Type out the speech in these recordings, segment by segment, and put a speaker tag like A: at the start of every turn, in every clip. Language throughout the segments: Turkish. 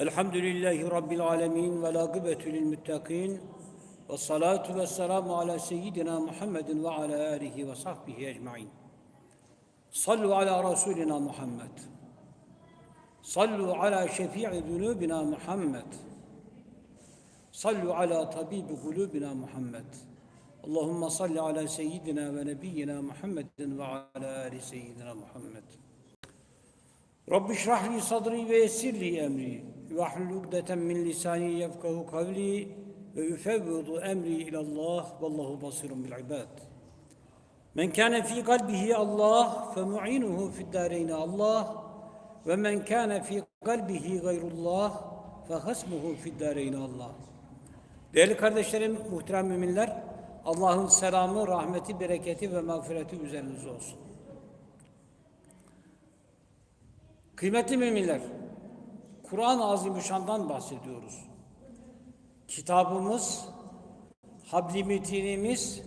A: Elhamdülillahi Rabbil alemin ve lâgıbetü lilmüttakîn ve salatu ve selamu ala seyyidina Muhammedin ve ala alihi ve sahbihi ecmain. Sallu ala Resulina Muhammed. Sallu ala şefi'i zunubina Muhammed. Sallu ala tabibi kulubina Muhammed. Allahümme salli ala seyyidina ve nebiyyina Muhammedin ve ala ali seyyidina Muhammed. Rabbi şrahli sadri ve yessirli emri vahlul ukdeten min lisani yefkahu kavli ve üfevvidu emri ilallah vallahu basirun bil ibad. Men kâne fî kalbihi Allah fe mu'inuhu fiddâreyne Allah ve men kâne fî kalbihi gayrullah fe hasmuhu fiddâreyne Allah. Değerli kardeşlerim, muhterem müminler, Allah'ın selamı, rahmeti, bereketi ve mağfireti üzerinize olsun. Kıymetli müminler, Kur'an-ı Azimüşşan'dan bahsediyoruz. Kitabımız, habli metinimiz,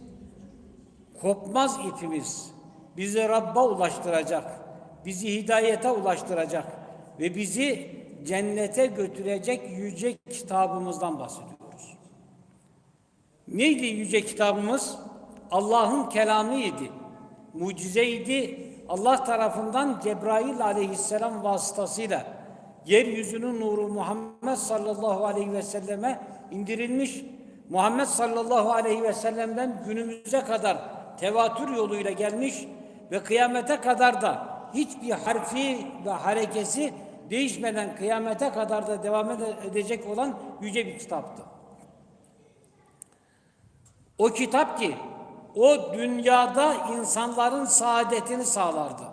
A: kopmaz ipimiz bizi Rabb'a ulaştıracak, bizi hidayete ulaştıracak ve bizi cennete götürecek yüce kitabımızdan bahsediyoruz. Neydi yüce kitabımız? Allah'ın kelamıydı, mucizeydi, Allah tarafından Cebrail aleyhisselam vasıtasıyla yeryüzünün nuru Muhammed sallallahu aleyhi ve selleme indirilmiş. Muhammed sallallahu aleyhi ve sellem'den günümüze kadar tevatür yoluyla gelmiş ve kıyamete kadar da hiçbir harfi ve harekesi değişmeden kıyamete kadar da devam edecek olan yüce bir kitaptı. O kitap ki o dünyada insanların saadetini sağlardı.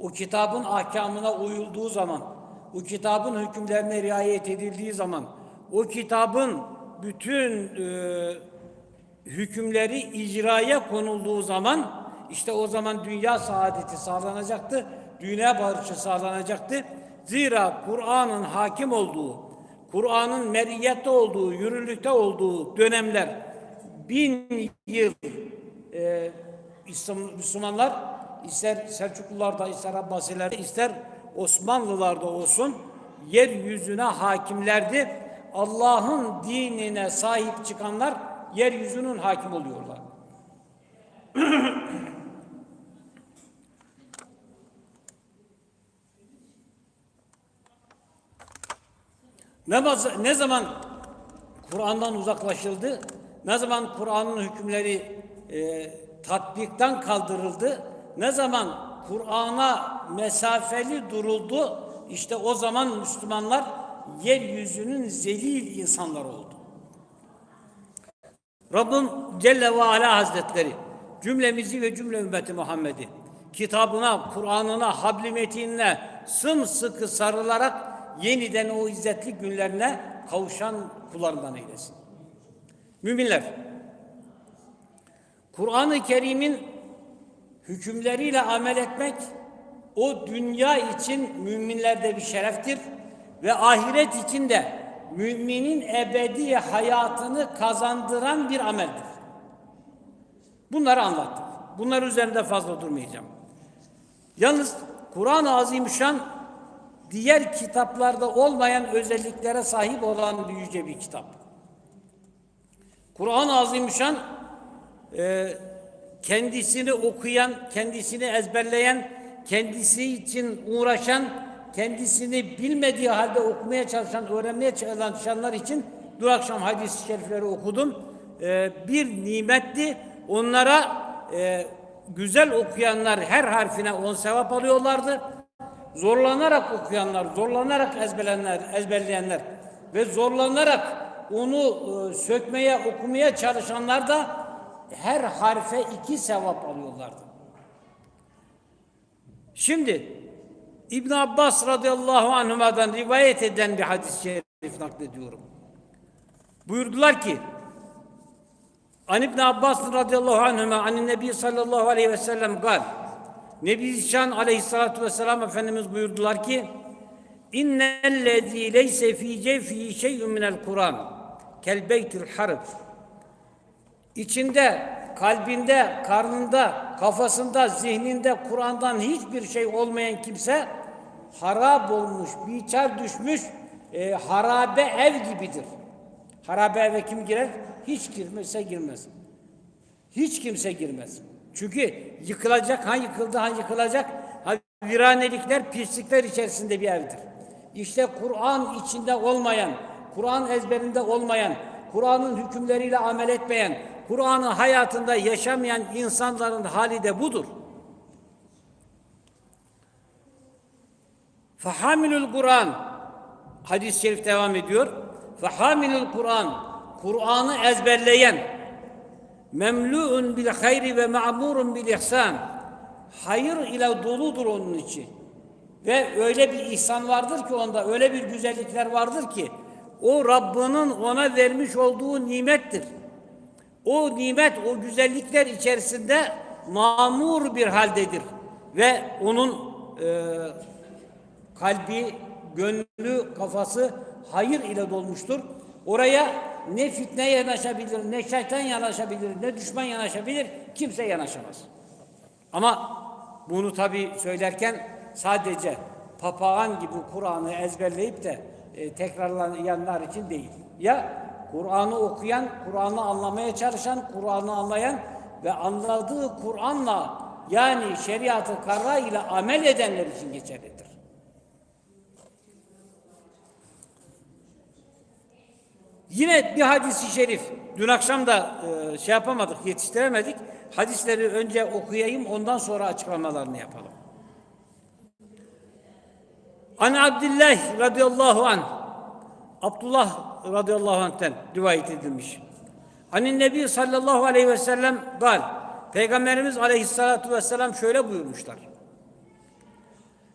A: O kitabın ahkamına uyulduğu zaman, o kitabın hükümlerine riayet edildiği zaman, o kitabın bütün e, hükümleri icraya konulduğu zaman, işte o zaman dünya saadeti sağlanacaktı, dünya barışı sağlanacaktı. Zira Kur'an'ın hakim olduğu, Kur'an'ın meriyette olduğu, yürürlükte olduğu dönemler bin yıl e, Müslümanlar ister Selçuklularda, ister Abbasilerde, ister Osmanlılarda olsun yeryüzüne hakimlerdi. Allah'ın dinine sahip çıkanlar yeryüzünün hakim oluyorlar. ne, ne zaman Kur'an'dan uzaklaşıldı? Ne zaman Kur'an'ın hükümleri e, tatbikten kaldırıldı? Ne zaman Kur'an'a mesafeli duruldu? İşte o zaman Müslümanlar yeryüzünün zelil insanlar oldu. Rabbim Celle ve Ala Hazretleri cümlemizi ve cümle ümmeti Muhammed'i kitabına, Kur'an'ına, habli metinine sımsıkı sarılarak yeniden o izzetli günlerine kavuşan kullarından eylesin. Müminler, Kur'an-ı Kerim'in hükümleriyle amel etmek o dünya için müminlerde bir şereftir ve ahiret için de müminin ebedi hayatını kazandıran bir ameldir. Bunları anlattık. Bunlar üzerinde fazla durmayacağım. Yalnız Kur'an-ı Azimüşşan diğer kitaplarda olmayan özelliklere sahip olan bir yüce bir kitap. Kur'an-ı Azimüşşan e, kendisini okuyan, kendisini ezberleyen, kendisi için uğraşan, kendisini bilmediği halde okumaya çalışan, öğrenmeye çalışanlar için dün akşam hadis-i şerifleri okudum. E, bir nimetti. Onlara e, güzel okuyanlar her harfine on sevap alıyorlardı. Zorlanarak okuyanlar, zorlanarak ezberleyenler, ezberleyenler ve zorlanarak onu e, sökmeye, okumaya çalışanlar da her harfe iki sevap alıyorlardı. Şimdi İbn Abbas radıyallahu anhuma'dan rivayet eden bir hadis-i şerif naklediyorum. Buyurdular ki An İbn Abbas radıyallahu anhuma an Nebi sallallahu aleyhi ve sellem gal Nebi Zişan aleyhissalatu vesselam Efendimiz buyurdular ki İnnellezî leyse fî cevfî şey'ün minel Kur'an kel beytil harf İçinde, kalbinde, karnında, kafasında, zihninde Kur'an'dan hiçbir şey olmayan kimse harap olmuş, biçar düşmüş e, harabe ev gibidir. Harabe eve kim girer? Hiç girmese girmez. Hiç kimse girmez. Çünkü yıkılacak, ha yıkıldı, ha yıkılacak. Ha viranelikler, pislikler içerisinde bir evdir. İşte Kur'an içinde olmayan, Kur'an ezberinde olmayan, Kur'an'ın hükümleriyle amel etmeyen, Kur'an'ı hayatında yaşamayan insanların hali de budur. Fahamilul Kur'an hadis-i şerif devam ediyor. Fahamilul Kur'an Kur'an'ı ezberleyen memlu'un bil hayri ve ma'murun bil ihsan hayır ile doludur onun içi. Ve öyle bir ihsan vardır ki onda, öyle bir güzellikler vardır ki o Rabbinin ona vermiş olduğu nimettir. O nimet, o güzellikler içerisinde mamur bir haldedir. Ve onun e, kalbi, gönlü, kafası hayır ile dolmuştur. Oraya ne fitne yanaşabilir, ne şeytan yanaşabilir, ne düşman yanaşabilir, kimse yanaşamaz. Ama bunu tabi söylerken sadece papağan gibi Kur'an'ı ezberleyip de e, tekrarlayanlar için değil. Ya Kur'an'ı okuyan, Kur'an'ı anlamaya çalışan, Kur'an'ı anlayan ve anladığı Kur'an'la yani şeriatı karra ile amel edenler için geçerlidir. Yine bir hadisi şerif. Dün akşam da e, şey yapamadık, yetiştiremedik. Hadisleri önce okuyayım, ondan sonra açıklamalarını yapalım. An Abdullah radıyallahu an. Abdullah radıyallahu anh'ten rivayet edilmiş. Anin Nebi sallallahu aleyhi ve sellem gal. Peygamberimiz aleyhissalatu vesselam şöyle buyurmuşlar.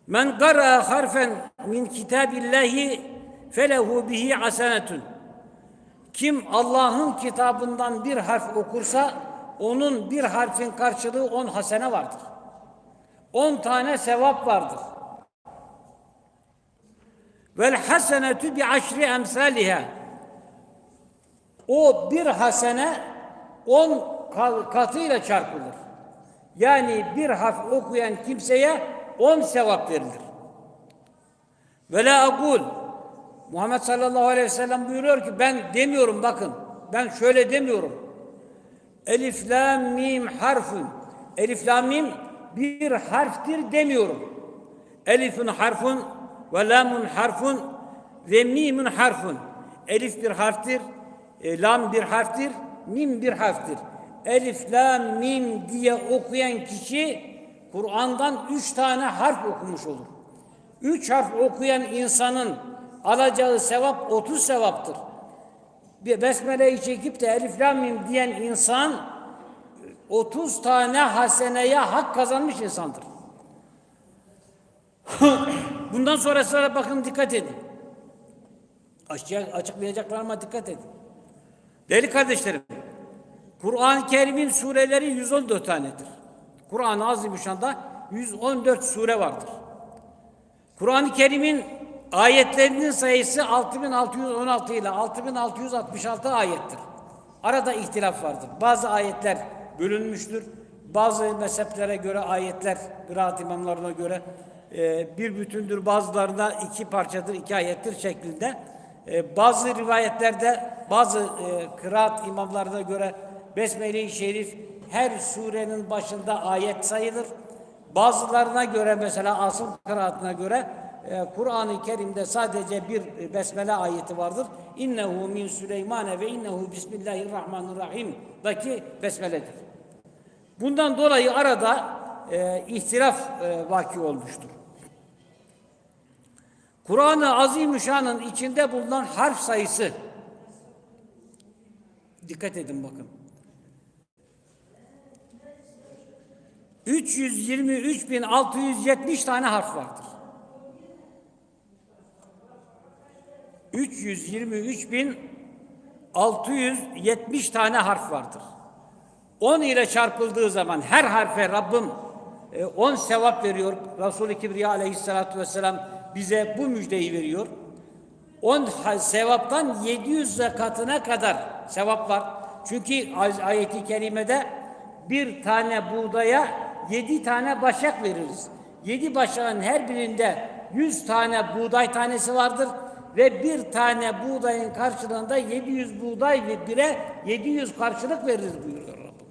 A: Men qara harfen min kitabillahi felehu bihi hasenetun. Kim Allah'ın kitabından bir harf okursa onun bir harfin karşılığı on hasene vardır. On tane sevap vardır. Vel hasenetü bi aşri emsaliha. O bir hasene on katıyla çarpılır. Yani bir harf okuyan kimseye on sevap verilir. Ve la akul Muhammed sallallahu aleyhi ve sellem buyuruyor ki ben demiyorum bakın. Ben şöyle demiyorum. Elif lam mim harfun. Elif lam mim bir harftir demiyorum. Elifun harfun ve lamun harfun ve mimun harfun. Elif bir harftir, e, lam bir harftir, mim bir harftir. Elif, lam, mim diye okuyan kişi Kur'an'dan üç tane harf okumuş olur. Üç harf okuyan insanın alacağı sevap 30 sevaptır. Bir besmeleyi çekip de elif lam mim diyen insan 30 tane haseneye hak kazanmış insandır. Bundan sonra sıra bakın dikkat edin. Açıklayacaklarıma dikkat edin. Değerli kardeşlerim, Kur'an-ı Kerim'in sureleri 114 tanedir. Kur'an-ı Azimüşşan'da 114 sure vardır. Kur'an-ı Kerim'in ayetlerinin sayısı 6616 ile 6666 ayettir. Arada ihtilaf vardır. Bazı ayetler bölünmüştür. Bazı mezheplere göre ayetler, kıraat imamlarına göre e, bir bütündür. Bazılarında iki parçadır, iki ayettir şeklinde. E, bazı rivayetlerde, bazı e, kıraat imamlarına göre Besmele-i Şerif her surenin başında ayet sayılır. Bazılarına göre mesela asıl kıraatına göre e, Kur'an-ı Kerim'de sadece bir besmele ayeti vardır. İnnehu min Süleymane ve innehu bismillahirrahmanirrahim daki besmeledir. Bundan dolayı arada e, ihtilaf e, vaki olmuştur. Kur'an-ı Azimüşşan'ın içinde bulunan harf sayısı dikkat edin bakın. 323.670 tane harf vardır. 323.670 tane harf vardır. 10 ile çarpıldığı zaman her harfe Rabbim 10 e, sevap veriyor. Resul-i Kibriya aleyhissalatü vesselam bize bu müjdeyi veriyor. 10 sevaptan 700 katına kadar sevap var. Çünkü ayeti kerimede bir tane buğdaya yedi tane başak veririz. Yedi başağın her birinde yüz tane buğday tanesi vardır. ve bir tane buğdayın karşılığında 700 buğday ve bire 700 karşılık veririz buyuruyor Rabbim.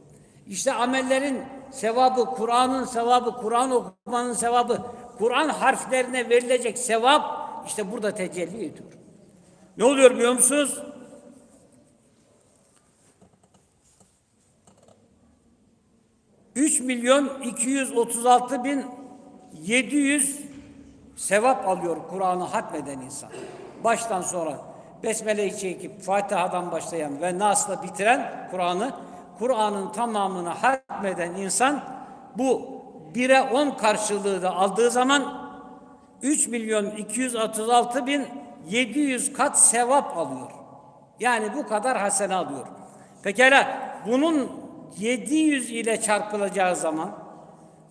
A: İşte amellerin sevabı, Kur'an'ın sevabı, Kur'an okumanın sevabı, Kur'an harflerine verilecek sevap işte burada tecelli ediyor. Ne oluyor biliyor musunuz? Üç milyon 236 bin 700 sevap alıyor Kur'an'ı hatmeden insan. Baştan sonra Besmele'yi çekip Fatiha'dan başlayan ve Nas'la bitiren Kur'an'ı Kur'an'ın tamamını hatmeden insan bu 1'e 10 karşılığı da aldığı zaman 3 milyon 236 bin 700 kat sevap alıyor. Yani bu kadar hasene alıyor. Pekala bunun 700 ile çarpılacağı zaman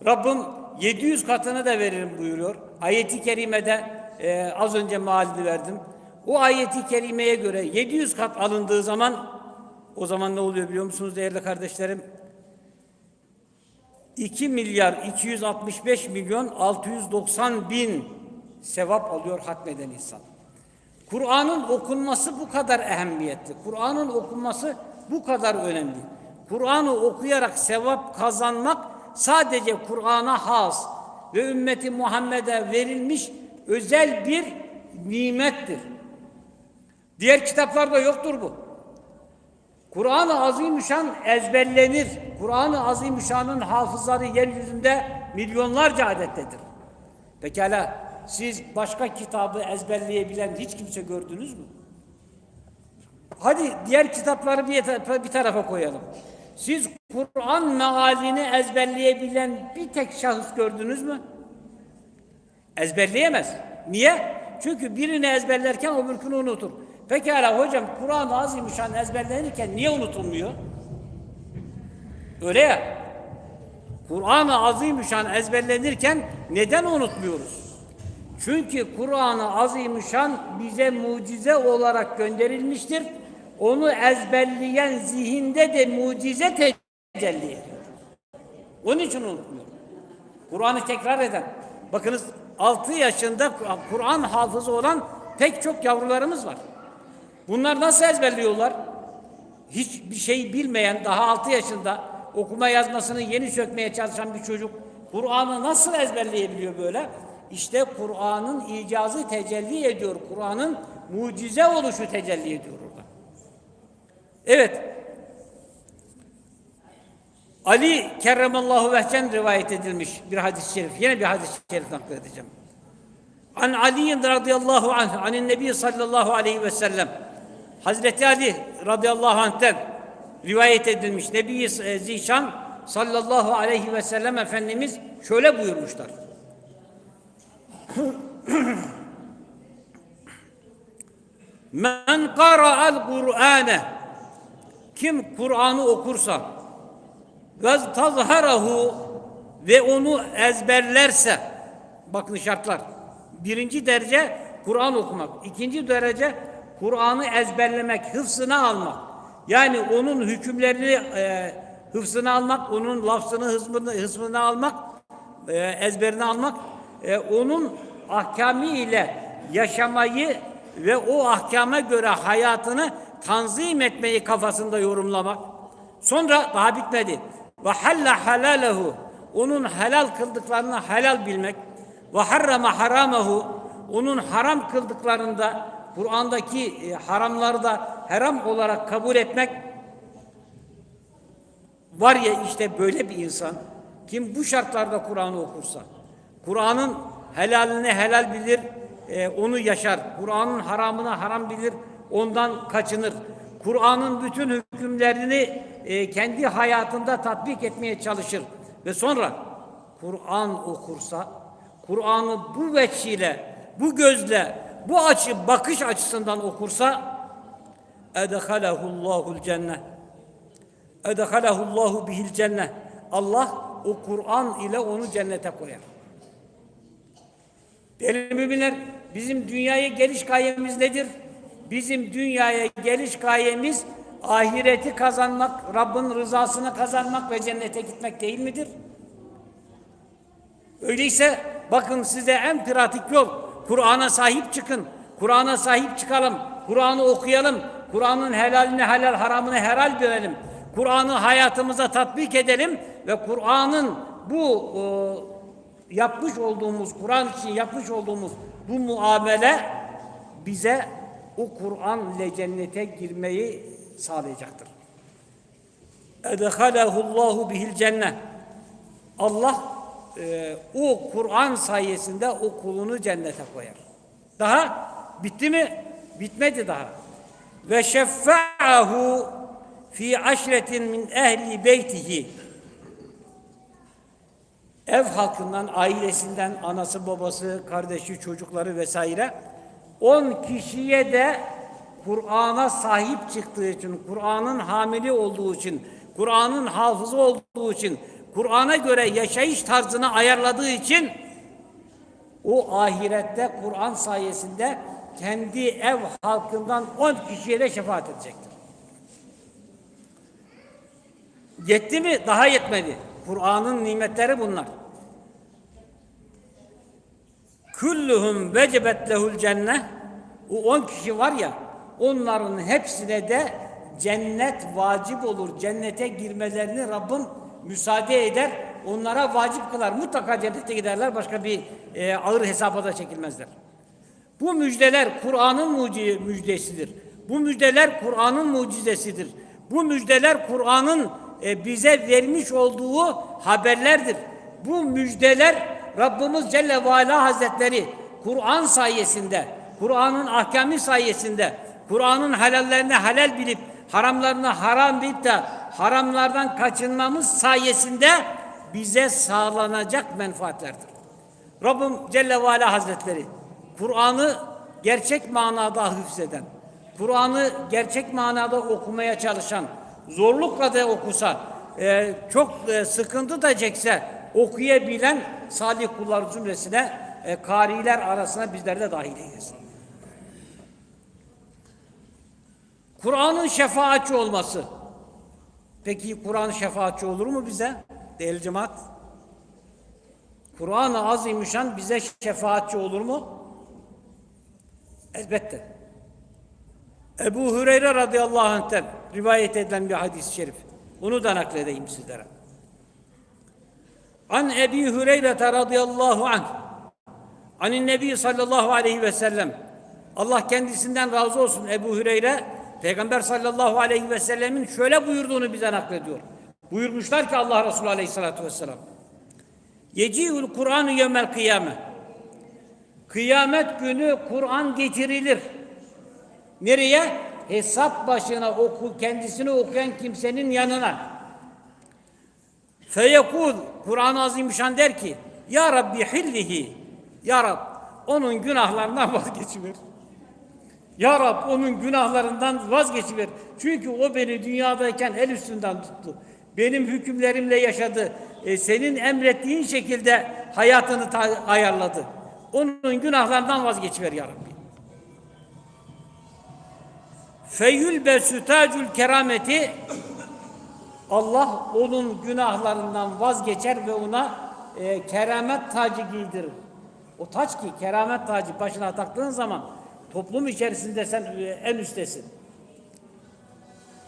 A: Rabbim 700 katını da veririm buyuruyor. Ayeti kerimede e, az önce mealini verdim. O ayeti kerimeye göre 700 kat alındığı zaman o zaman ne oluyor biliyor musunuz değerli kardeşlerim? 2 milyar 265 milyon 690 bin sevap alıyor hatmeden insan. Kur'an'ın okunması bu kadar ehemmiyetli. Kur'an'ın okunması bu kadar önemli. Kur'an'ı okuyarak sevap kazanmak sadece Kur'an'a has ve ümmeti Muhammed'e verilmiş özel bir nimettir. Diğer kitaplarda yoktur bu. Kur'an-ı Azimüşşan ezberlenir. Kur'an-ı Azimüşşan'ın hafızları yeryüzünde milyonlarca adettedir. Pekala siz başka kitabı ezberleyebilen hiç kimse gördünüz mü? Hadi diğer kitapları bir, tarafa koyalım. Siz Kur'an mealini ezberleyebilen bir tek şahıs gördünüz mü? Ezberleyemez. Niye? Çünkü birini ezberlerken öbürkünü unutur. Pekala hocam Kur'an-ı ezberlenirken niye unutulmuyor? Öyle ya. Kur'an-ı Azimüşşan ezberlenirken neden unutmuyoruz? Çünkü Kur'an-ı Azimüşşan bize mucize olarak gönderilmiştir. Onu ezberleyen zihinde de mucize tecelli ediyor. Onun için unutmuyor. Kur'an'ı tekrar eden. Bakınız 6 yaşında Kur'an hafızı olan pek çok yavrularımız var. Bunlar nasıl ezberliyorlar? Hiçbir şey bilmeyen daha 6 yaşında okuma yazmasını yeni sökmeye çalışan bir çocuk Kur'an'ı nasıl ezberleyebiliyor böyle? İşte Kur'an'ın icazı tecelli ediyor. Kur'an'ın mucize oluşu tecelli ediyor. Evet. Ali kerremallahu vehcen rivayet edilmiş bir hadis-i şerif. Yine bir hadis-i şerif nakledeceğim. An Ali radıyallahu anh, anin nebi sallallahu aleyhi ve sellem. Hazreti Ali radıyallahu anh'ten rivayet edilmiş. Nebi Zişan sallallahu aleyhi ve sellem Efendimiz şöyle buyurmuşlar. Men qara'al Kur'ane kim Kur'an'ı okursa ve tazharahu ve onu ezberlerse bakın şartlar. Birinci derece Kur'an okumak. ikinci derece Kur'an'ı ezberlemek, hıfzına almak. Yani onun hükümlerini e, hıfzına almak, onun lafzını, hızmını, hızmını almak, e, ezberini almak, e, onun ahkamı ile yaşamayı ve o ahkama göre hayatını tanzim etmeyi kafasında yorumlamak. Sonra daha bitmedi. Ve halla halalehu onun helal kıldıklarını helal bilmek ve harrama haramahu onun haram kıldıklarında Kur'an'daki e, haramları da haram olarak kabul etmek var ya işte böyle bir insan kim bu şartlarda Kur'an'ı okursa Kur'an'ın helalini helal bilir e, onu yaşar Kur'an'ın haramını haram bilir ondan kaçınır. Kur'an'ın bütün hükümlerini e, kendi hayatında tatbik etmeye çalışır. Ve sonra Kur'an okursa Kur'an'ı bu veçiyle bu gözle bu açı bakış açısından okursa edhalehullahul cennet edhalehullahu bihil cennet Allah o Kur'an ile onu cennete koyar. Değerli müminler bizim dünyaya geliş gayemiz nedir? Bizim dünyaya geliş gayemiz ahireti kazanmak, Rabbin rızasını kazanmak ve cennete gitmek değil midir? Öyleyse bakın size en pratik yol Kur'an'a sahip çıkın. Kur'an'a sahip çıkalım. Kur'an'ı okuyalım. Kur'an'ın helalini helal, haramını helal bilelim. Kur'an'ı hayatımıza tatbik edelim ve Kur'an'ın bu e, yapmış olduğumuz, Kur'an için yapmış olduğumuz bu muamele bize o Kur'an ile cennete girmeyi sağlayacaktır. Edhalehullahu bihil cennet. Allah e, o Kur'an sayesinde o kulunu cennete koyar. Daha bitti mi? Bitmedi daha. Ve şeffa'ahu fi aşretin min ehli beytihi. Ev halkından, ailesinden, anası, babası, kardeşi, çocukları vesaire 10 kişiye de Kur'an'a sahip çıktığı için, Kur'an'ın hamili olduğu için, Kur'an'ın hafızı olduğu için, Kur'an'a göre yaşayış tarzını ayarladığı için o ahirette Kur'an sayesinde kendi ev halkından 10 kişiye de şefaat edecektir. Yetti mi? Daha yetmedi. Kur'an'ın nimetleri bunlar. Kulluhum vecebet lehul cennet. O 10 kişi var ya, onların hepsine de cennet vacip olur. Cennete girmelerini Rabbim müsaade eder. Onlara vacip kılar. Mutlaka cennete giderler. Başka bir e, ağır hesaba da çekilmezler. Bu müjdeler Kur'an'ın müjdesidir. Bu müjdeler Kur'an'ın mucizesidir. Bu müjdeler Kur'an'ın e, bize vermiş olduğu haberlerdir. Bu müjdeler Rabbimiz Celle ve Ala Hazretleri Kur'an sayesinde, Kur'an'ın ahkamı sayesinde, Kur'an'ın helallerini helal bilip, haramlarını haram bilip de haramlardan kaçınmamız sayesinde bize sağlanacak menfaatlerdir. Rabbim Celle ve Ala Hazretleri Kur'an'ı gerçek manada hıfzeden, Kur'an'ı gerçek manada okumaya çalışan, zorlukla da okusa, e, çok e, sıkıntı da çekse okuyabilen salih kullar cümlesine, e, kariler arasına bizleri de dahil eylesin. Kur'an'ın şefaatçi olması. Peki Kur'an şefaatçi olur mu bize? Değerli cemaat. Kur'an-ı Azimüşşan bize şefaatçi olur mu? Elbette. Ebu Hureyre radıyallahu anh'ten rivayet edilen bir hadis-i şerif. Onu da nakledeyim sizlere. An Ebi Hureyre radıyallahu anh Anin Nebi sallallahu aleyhi ve sellem Allah kendisinden razı olsun Ebu Hüreyre Peygamber sallallahu aleyhi ve sellemin şöyle buyurduğunu bize naklediyor. Buyurmuşlar ki Allah Resulü aleyhissalatu vesselam Yeci'ül Kur'an-ı yevmel kıyame Kıyamet günü Kur'an getirilir. Nereye? Hesap başına oku, kendisini okuyan kimsenin yanına. Feyekul Kur'an-ı Azimüşşan der ki Ya Rabbi hillihi Ya Rab onun günahlarından vazgeçiver. Ya Rab onun günahlarından vazgeçiver. Çünkü o beni dünyadayken el üstünden tuttu. Benim hükümlerimle yaşadı. E, senin emrettiğin şekilde hayatını ayarladı. Onun günahlarından vazgeçiver ya Rabbi. Feyyül besütacül kerameti Allah onun günahlarından vazgeçer ve ona e, keramet tacı giydirir. O taç ki keramet tacı başına taktığın zaman toplum içerisinde sen e, en üstesin.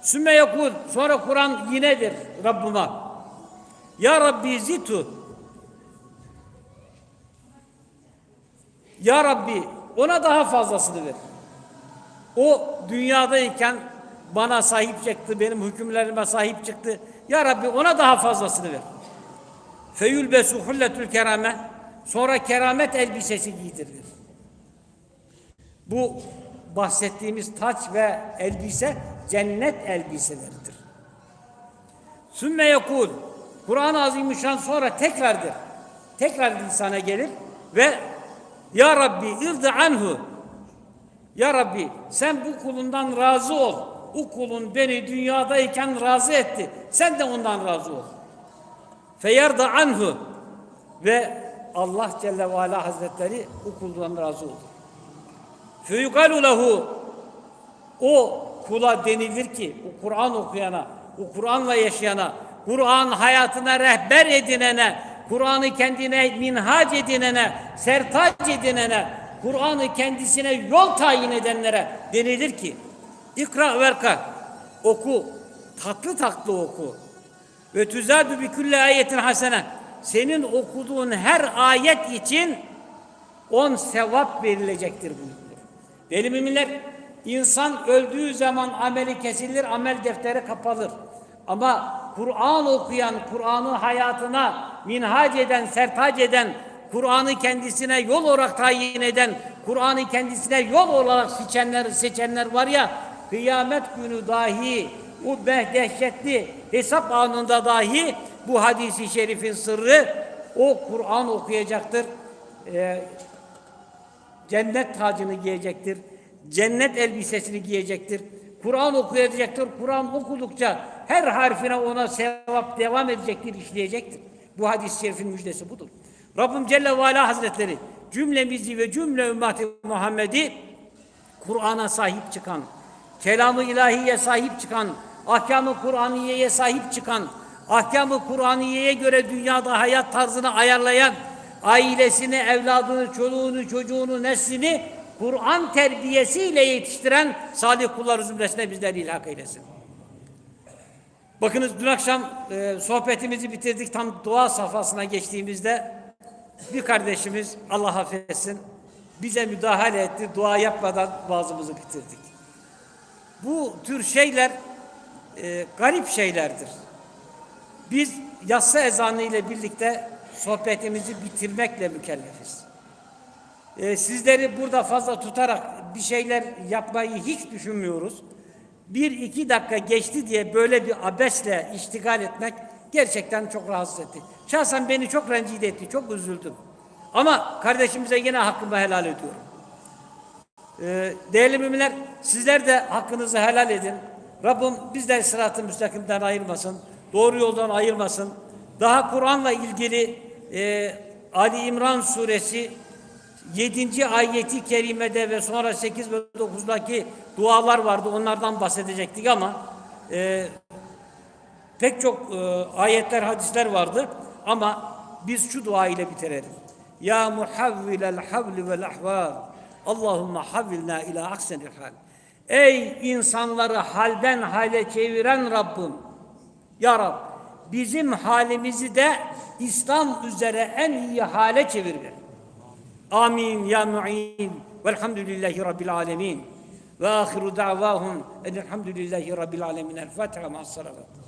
A: Sümme yakul sonra Kur'an yinedir Rabbime. Ya Rabbi zitu Ya Rabbi ona daha fazlasını ver. O dünyadayken bana sahip çıktı, benim hükümlerime sahip çıktı. Ya Rabbi ona daha fazlasını ver. Feyülbesu hulletül kerame. Sonra keramet elbisesi giydirilir. Bu bahsettiğimiz taç ve elbise cennet elbiseleridir. Sümme yekul Kur'an-ı Azimüşşan sonra tekrardır. Tekrar insana gelir ve Ya Rabbi irdi anhu Ya Rabbi sen bu kulundan razı ol. O kulun beni dünyadayken razı etti. Sen de ondan razı ol. Feyarda anhu ve Allah Celle ve Ala Hazretleri o kuldan razı olur. Feyukalu lehu o kula denilir ki o Kur'an okuyana, o Kur'an'la yaşayana, Kur'an hayatına rehber edinene, Kur'an'ı kendine minhac edinene, sertac edinene, Kur'an'ı kendisine yol tayin edenlere denilir ki ikra verka oku tatlı tatlı oku ve tüzadü bi külli ayetin hasene senin okuduğun her ayet için on sevap verilecektir buyurulur. Deli müminler insan öldüğü zaman ameli kesilir, amel defteri kapalır. Ama Kur'an okuyan, Kur'an'ı hayatına minhac eden, sertac eden, Kur'an'ı kendisine yol olarak tayin eden, Kur'an'ı kendisine yol olarak seçenler, seçenler var ya, kıyamet günü dahi, o dehşetli hesap anında dahi bu hadisi şerifin sırrı o Kur'an okuyacaktır. Ee, cennet tacını giyecektir. Cennet elbisesini giyecektir. Kur'an okuyacaktır. Kur'an okudukça her harfine ona sevap devam edecektir, işleyecektir. Bu hadis-i şerifin müjdesi budur. Rabbim Celle ve Ala Hazretleri cümlemizi ve cümle ümmeti Muhammed'i Kur'an'a sahip çıkan, kelamı ilahiye sahip çıkan, ahkamı Kur'aniye'ye sahip çıkan, ahkamı Kur'aniye'ye göre dünyada hayat tarzını ayarlayan, ailesini, evladını, çoluğunu, çocuğunu, neslini Kur'an terbiyesiyle yetiştiren salih kullar zümresine bizleri ilhak eylesin. Bakınız dün akşam e, sohbetimizi bitirdik. Tam dua safhasına geçtiğimizde bir kardeşimiz Allah affetsin bize müdahale etti. Dua yapmadan vaazımızı bitirdik. Bu tür şeyler e, garip şeylerdir. Biz yatsı ezanı ile birlikte sohbetimizi bitirmekle mükellefiz. E, sizleri burada fazla tutarak bir şeyler yapmayı hiç düşünmüyoruz. Bir iki dakika geçti diye böyle bir abesle iştigal etmek gerçekten çok rahatsız etti. Şahsen beni çok rencide etti, çok üzüldüm. Ama kardeşimize yine hakkımı helal ediyorum. Ee, değerli müminler, sizler de hakkınızı helal edin. Rabbim bizleri sırat-ı müstakimden ayırmasın, doğru yoldan ayırmasın. Daha Kur'an'la ilgili e, Ali İmran suresi 7. ayeti kerimede ve sonra 8 ve 9'daki dualar vardı. Onlardan bahsedecektik ama e, pek çok e, ayetler, hadisler vardı. Ama biz şu dua ile bitirelim. Ya muhavvilel havli vel ahval. Allahümme havvilna ila aksenil hal. Ey insanları halden hale çeviren Rabbim. Ya Rab bizim halimizi de İslam üzere en iyi hale çevir. Amin ya mu'in. Velhamdülillahi Rabbil alemin. Ve ahiru da'vahum. Elhamdülillahi Rabbil alemin. El Fatiha ma'as salavat.